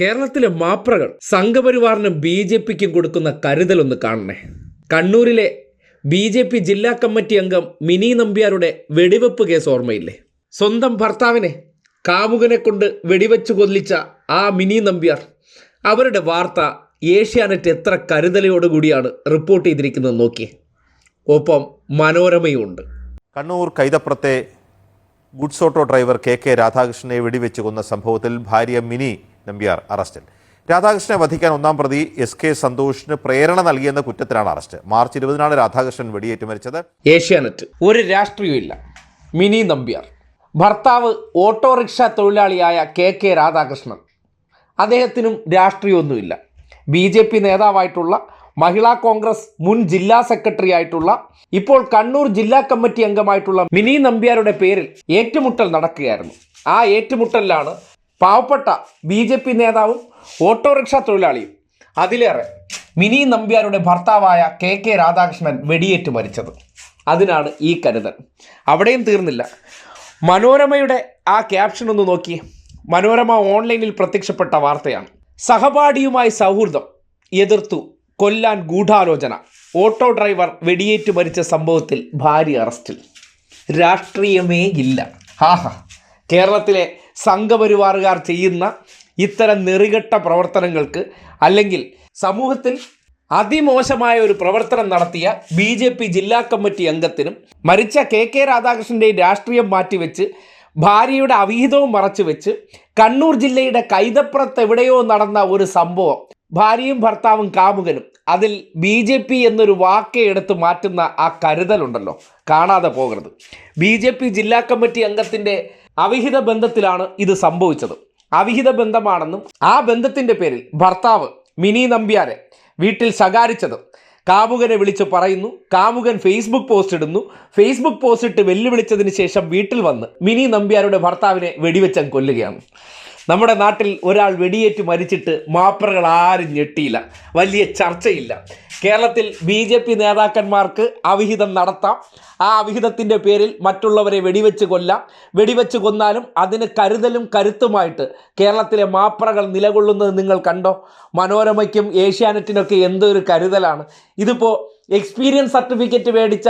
കേരളത്തിലെ മാപ്രകൾ സംഘപരിവാറിനും B J പിക്കും കൊടുക്കുന്ന കരുതലൊന്ന് കാണണേ. കണ്ണൂരിലെ ബി ജെ പി ജില്ലാ കമ്മിറ്റി അംഗം മിനി നമ്പ്യാരുടെ വെടിവെപ്പ് കേസ് ഓർമ്മയില്ലേ? സ്വന്തം ഭർത്താവിനെ കാമുകനെ കൊണ്ട് വെടിവെച്ചു കൊല്ലിച്ച ആ മിനി നമ്പ്യാർ അവരുടെ വാർത്ത ഏഷ്യാനെറ്റ് എത്ര കരുതലയോടുകൂടിയാണ് റിപ്പോർട്ട് ചെയ്തിരിക്കുന്നത് നോക്കി ഒപ്പം മനോരമയും ഉണ്ട് Kannur കൈതപ്പുറത്തെ goods auto driver K K രാധാകൃഷ്ണനെ വെടിവെച്ച് കൊന്ന സംഭവത്തിൽ ഭാര്യ മിനി നമ്പ്യാർ അറസ്റ്റിൽ. രാധാകൃഷ്ണനെ വധിക്കാൻ ഒന്നാം പ്രതി എസ് കെ സന്തോഷിന് പ്രേരണ നൽകിയെന്ന കുറ്റത്തിലാണ് അറസ്റ്റ്. മാർച്ച് ഇരുപതിനാണ് രാധാകൃഷ്ണൻ വെടിയേറ്റ് മരിച്ചത്. ഏഷ്യാനെറ്റ്. ഒരു രാഷ്ട്രീയമില്ല മിനി നമ്പ്യാർ. ഭർത്താവ് ഓട്ടോറിക്ഷ തൊഴിലാളിയായ കെ കെ രാധാകൃഷ്ണൻ. അദ്ദേഹത്തിനും രാഷ്ട്രീയമൊന്നുമില്ല. ബി ജെ പി നേതാവായിട്ടുള്ള മഹിളാ കോൺഗ്രസ് മുൻ ജില്ലാ സെക്രട്ടറി ആയിട്ടുള്ള ഇപ്പോൾ കണ്ണൂർ ജില്ലാ കമ്മിറ്റി അംഗമായിട്ടുള്ള മിനി നമ്പ്യാരുടെ പേരിൽ ഏറ്റുമുട്ടൽ നടക്കുകയായിരുന്നു. ആ ഏറ്റുമുട്ടലിലാണ് പാവപ്പെട്ട ബി ജെ പി നേതാവും ഓട്ടോറിക്ഷ തൊഴിലാളിയും. അതിലേറെ മിനി നമ്പ്യാരുടെ ഭർത്താവായ കെ കെ രാധാകൃഷ്ണൻ വെടിയേറ്റ് മരിച്ചത്. അതിനാണ് ഈ കരുതൽ. അവിടെയും തീർന്നില്ല. മനോരമയുടെ ആ ക്യാപ്ഷൻ ഒന്ന് നോക്കി. മനോരമ ഓൺലൈനിൽ പ്രത്യക്ഷപ്പെട്ട വാർത്തയാണ്. സഹപാഠിയുമായി സൗഹൃദം എതിർത്തു കൊല്ലാൻ ഗൂഢാലോചന. ഓട്ടോ ഡ്രൈവർ വെടിയേറ്റ് മരിച്ച സംഭവത്തിൽ ഭാര്യ അറസ്റ്റിൽ. രാഷ്ട്രീയമേ ഇല്ല. ഹാഹാ കേരളത്തിലെ സംഘപരിവാറുകാർ ചെയ്യുന്ന ഇത്തരം നെറികെട്ട പ്രവർത്തനങ്ങൾക്ക് അല്ലെങ്കിൽ സമൂഹത്തിൽ അതിമോശമായ ഒരു പ്രവർത്തനം നടത്തിയ ബി ജെ പി ജില്ലാ കമ്മിറ്റി അംഗത്തിനും മരിച്ച കെ കെ രാധാകൃഷ്ണന്റെയും രാഷ്ട്രീയം മാറ്റിവെച്ച് ഭാര്യയുടെ അവിഹിതവും മറച്ചു വെച്ച് കണ്ണൂർ ജില്ലയുടെ കൈതപ്പുറത്ത് എവിടെയോ നടന്ന ഒരു സംഭവം ഭാര്യയും ഭർത്താവും കാമുകനും അതിൽ ബി ജെ പി എന്നൊരു വാക്കേ എടുത്ത് മാറ്റുന്ന ആ കരുതലുണ്ടല്ലോ. കാണാതെ പോകരുത്. ബി ജെ പി ജില്ലാ കമ്മിറ്റി അംഗത്തിന്റെ അവിഹിത ബന്ധത്തിലാണ് ഇത് സംഭവിച്ചത്. അവിഹിത ബന്ധമാണെന്നും ആ ബന്ധത്തിന്റെ പേരിൽ ഭർത്താവ് മിനി നമ്പ്യാരെ വീട്ടിൽ ശകാരിച്ചത്. കാമുകനെ വിളിച്ച് പറയുന്നു കാമുകൻ ഫേസ്ബുക്ക് പോസ്റ്റ് ഇടുന്നു. ഫേസ്ബുക്ക് പോസ്റ്റ് ഇട്ട് വെല്ലുവിളിച്ചതിന് ശേഷം വീട്ടിൽ വന്ന് മിനി നമ്പ്യാരുടെ ഭർത്താവിനെ വെടിവെച്ചാൻ കൊല്ലുകയാണ്. നമ്മുടെ നാട്ടിൽ ഒരാൾ വെടിയേറ്റ് മരിച്ചിട്ട് മാപ്പറകൾ ആരും ഞെട്ടിയില്ല. വലിയ ചർച്ചയില്ല. കേരളത്തിൽ ബി ജെ പി നേതാക്കന്മാർക്ക് അവിഹിതം നടത്താം. ആ അവിഹിതത്തിന്റെ പേരിൽ മറ്റുള്ളവരെ വെടിവെച്ച് കൊല്ലാം. വെടിവെച്ച് കൊന്നാലും അതിന് കരുതലും കരുത്തുമായിട്ട് കേരളത്തിലെ മാപ്രകൾ നിലകൊള്ളുന്നത് നിങ്ങൾ കണ്ടോ? മനോരമയ്ക്കും ഏഷ്യാനെറ്റിനൊക്കെ എന്തൊരു കരുതലാണ്. ഇതിപ്പോൾ എക്സ്പീരിയൻസ് സർട്ടിഫിക്കറ്റ് മേടിച്ച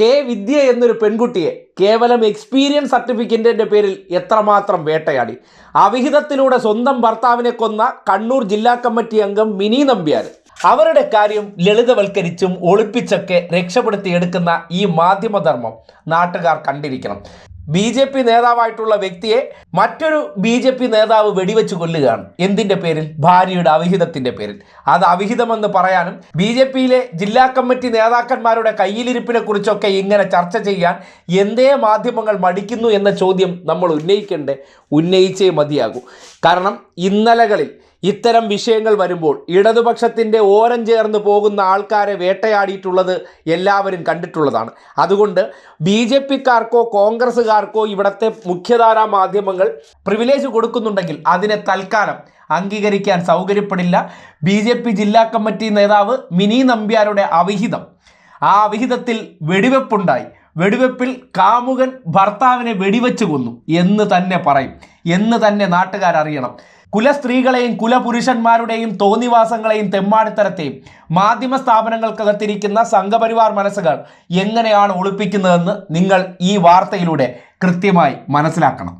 കെ വിദ്യ എന്നൊരു പെൺകുട്ടിയെ കേവലം എക്സ്പീരിയൻസ് സർട്ടിഫിക്കറ്റിന്റെ പേരിൽ എത്രമാത്രം വേട്ടയാടി? അവിഹിതത്തിലൂടെ സ്വന്തം ഭർത്താവിനെ കൊന്ന കണ്ണൂർ ജില്ലാ കമ്മിറ്റി അംഗം മിനി നമ്പ്യാർ. അവരുടെ കാര്യം ലളിതവൽക്കരിച്ചും ഒളിപ്പിച്ചൊക്കെ രക്ഷപ്പെടുത്തിയെടുക്കുന്ന ഈ മാധ്യമധർമ്മം നാട്ടുകാർ കണ്ടിരിക്കണം. ബി ജെ പി നേതാവായിട്ടുള്ള വ്യക്തിയെ മറ്റൊരു ബി ജെ പി നേതാവ് വെടിവെച്ച് കൊല്ലുകയാണ്. എന്തിന്റെ പേരിൽ? ഭാര്യയുടെ അവിഹിതത്തിന്റെ പേരിൽ. അത് അവിഹിതമെന്ന് പറയാനും ബി ജെ പിയിലെ ജില്ലാ കമ്മിറ്റി നേതാക്കന്മാരുടെ കയ്യിലിരിപ്പിനെ കുറിച്ചൊക്കെ ഇങ്ങനെ ചർച്ച ചെയ്യാൻ എന്തേ മാധ്യമങ്ങൾ മടിക്കുന്നു എന്ന ചോദ്യം നമ്മൾ ഉന്നയിക്കേണ്ടേ ഉന്നയിച്ചേ മതിയാകൂ. കാരണം ഇന്നലകളിൽ ഇത്തരം വിഷയങ്ങൾ വരുമ്പോൾ ഇടതുപക്ഷത്തിന്റെ ഓരം ചേർന്ന് പോകുന്ന ആൾക്കാരെ വേട്ടയാടിയിട്ടുള്ളത് എല്ലാവരും കണ്ടിട്ടുള്ളതാണ്. അതുകൊണ്ട് ബി ജെ പിക്കാർക്കോ കോൺഗ്രസ്സുകാർക്കോ ഇവിടുത്തെ മുഖ്യധാരാ മാധ്യമങ്ങൾ പ്രിവിലേജ് കൊടുക്കുന്നുണ്ടെങ്കിൽ അതിനെ തൽക്കാലം അംഗീകരിക്കാൻ സൗകര്യപ്പെടില്ല. ബി ജെ പി ജില്ലാ കമ്മിറ്റി നേതാവ് മിനി നമ്പ്യാരുടെ അവിഹിതം. ആ അവിഹിതത്തിൽ വെടിവെപ്പുണ്ടായി. വെടിവെപ്പിൽ കാമുകൻ ഭർത്താവിനെ വെടിവെച്ച് കൊന്നു എന്ന് തന്നെ പറയും. എന്ന് തന്നെ നാട്ടുകാർ അറിയണം കുലസ്ത്രീകളെയും കുലപുരുഷന്മാരുടെയും തോന്നിവാസങ്ങളെയും തെമ്മാടിത്തരത്തെയും മാധ്യമ സ്ഥാപനങ്ങൾക്കകത്തിരിക്കുന്ന സംഘപരിവാർ മനസ്സുകൾ എങ്ങനെയാണ് ഒളിപ്പിക്കുന്നതെന്ന് നിങ്ങൾ ഈ വാർത്തയിലൂടെ കൃത്യമായി മനസ്സിലാക്കണം.